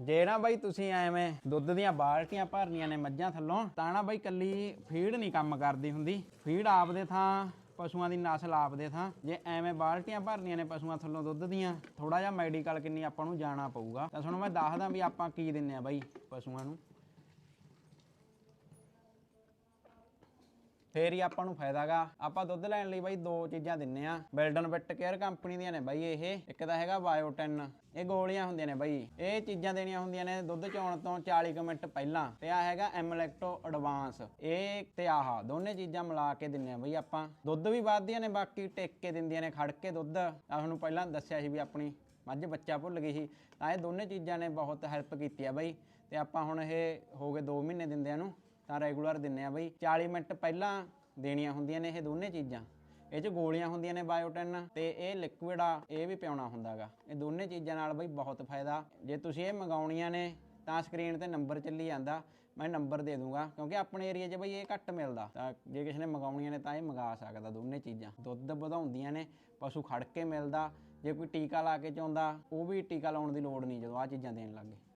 ਜੇ ਨਾ ਬਾਈ ਤੁਸੀਂ ਐਵੇਂ ਦੁੱਧ ਦੀਆਂ ਬਾਲਟੀਆਂ ਭਰਨੀਆਂ ਨੇ ਮੱਝਾਂ ਥੱਲੋਂ, ਤਾਂ ਨਾ ਬਾਈ ਕੱਲੀ ਫੀਡ ਨਹੀਂ ਕੰਮ ਕਰਦੀ ਹੁੰਦੀ। ਫੀਡ ਆਪਦੇ ਥਾਂ, ਪਸ਼ੂਆਂ ਦੀ ਨਸਲ ਆਪਦੇ ਥਾਂ। ਜੇ ਐਵੇਂ ਬਾਲਟੀਆਂ ਭਰਨੀਆਂ ਨੇ ਪਸ਼ੂਆਂ ਥੱਲੋਂ ਦੁੱਧ ਦੀਆਂ ਥੋੜਾ ਜਿਹਾ ਮੈਡੀਕਲ ਕਿੰਨੀ ਆਪਾਂ ਨੂੰ ਜਾਣਾ ਪਊਗਾ। ਤਾਂ ਸੁਣੋ, ਮੈਂ ਦੱਸਦਾ ਵੀ ਆਪਾਂ ਕੀ ਦਿੰਨੇ ਆ ਬਾਈ ਪਸ਼ੂਆਂ ਨੂੰ। ਫੇਰ ਹੀ ਆਪਾਂ ਨੂੰ ਫਾਇਦਾਗਾ ਆਪਾਂ ਦੁੱਧ ਲੈਣ ਲਈ ਬਾਈ ਦੋ ਚੀਜ਼ਾਂ ਦਿੰਨੇ ਆ। ਬਿਲਡਨ ਬਿਟ ਕੇਅਰ ਕੰਪਨੀ ਦੀਆਂ ਨੇ ਬਾਈ ਇਹ। ਇੱਕ ਤਾਂ ਹੈਗਾ ਬਾਇਓਟਨ ਇਹ ਗੋਲੀਆਂ ਹੁੰਦੀਆਂ ਨੇ ਬਾਈ। ਇਹ ਚੀਜ਼ਾਂ ਦੇਣੀਆਂ ਹੁੰਦੀਆਂ ਨੇ ਦੁੱਧ ਚੋਣ ਤੋਂ 40 ਕੁ ਮਿੰਟ ਪਹਿਲਾਂ। ਤੇ ਆ ਹੈਗਾ ਐਮਲੈਕਟੋ ਐਡਵਾਂਸ ਇਹ ਤੇ ਆਹ, ਦੋਨੇ ਚੀਜ਼ਾਂ ਮਿਲਾ ਕੇ ਦਿੰਨੇ ਆ ਬਾਈ ਆਪਾਂ। ਦੁੱਧ ਵੀ ਵੱਧਦੀਆਂ ਨੇ, ਬਾਕੀ ਟੇਕ ਕੇ ਦਿੰਦੀਆਂ ਨੇ, ਖੜ ਕੇ ਦੁੱਧ। ਆ ਤੁਹਾਨੂੰ ਪਹਿਲਾਂ ਦੱਸਿਆ ਸੀ ਵੀ ਆਪਣੀ ਮੱਝ ਬੱਚਾ ਭੁੱਲ ਗਈ ਸੀ। ਤਾਂ ਇਹ ਦੋਨੇ ਚੀਜ਼ਾਂ ਨੇ ਬਹੁਤ ਹੈਲਪ ਕੀਤੀ ਆ ਬਾਈ। ਤੇ ਆਪਾਂ ਹੁਣ ਇਹ ਹੋ ਗਏ 2 ਮਹੀਨੇ ਦਿੰਦਿਆਂ ਨੂੰ। ਤਾਂ ਰੈਗੂਲਰ ਦਿੰਨੇ ਆ ਬਈ। 40 ਮਿੰਟ ਪਹਿਲਾਂ ਦੇਣੀਆਂ ਹੁੰਦੀਆਂ ਨੇ ਇਹ ਦੋਨੇ ਚੀਜ਼ਾਂ। ਇਹ ਚ ਗੋਲੀਆਂ ਹੁੰਦੀਆਂ ਨੇ ਬਾਇਓਟਨ ਤੇ ਇਹ ਲਿਕੁਇਡ ਆ, ਇਹ ਵੀ ਪਿਆਉਣਾ ਹੁੰਦਾਗਾ। ਇਹ ਦੋਨੇ ਚੀਜ਼ਾਂ ਨਾਲ ਬਈ ਬਹੁਤ ਫਾਇਦਾ। ਜੇ ਤੁਸੀਂ ਇਹ ਮੰਗਾਉਣੀਆਂ ਨੇ, ਤਾਂ ਸਕਰੀਨ ਤੇ ਨੰਬਰ ਚੱਲੀ ਜਾਂਦਾ। ਮੈਂ ਨੰਬਰ ਦੇ ਦੂੰਗਾ, ਕਿਉਂਕਿ ਆਪਣੇ ਏਰੀਆ 'ਚ ਬਈ ਇਹ ਘੱਟ ਮਿਲਦਾ। ਤਾਂ ਜੇ ਕਿਸੇ ਨੇ ਮੰਗਾਉਣੀਆਂ ਨੇ, ਤਾਂ ਇਹ ਮੰਗਾ ਸਕਦਾ ਦੋਨੇ ਚੀਜ਼ਾਂ। ਦੁੱਧ ਵਧਾਉਂਦੀਆਂ ਨੇ, ਪਸ਼ੂ ਖੜ ਕੇ ਮਿਲਦਾ। ਜੇ ਕੋਈ ਟੀਕਾ ਲਾ ਕੇ ਚਾਹੁੰਦਾ, ਉਹ ਵੀ ਟੀਕਾ ਲਾਉਣ ਦੀ ਲੋੜ ਨਹੀਂ ਜਦੋਂ ਆ ਚੀਜ਼ਾਂ ਦੇਣ ਲੱਗੇ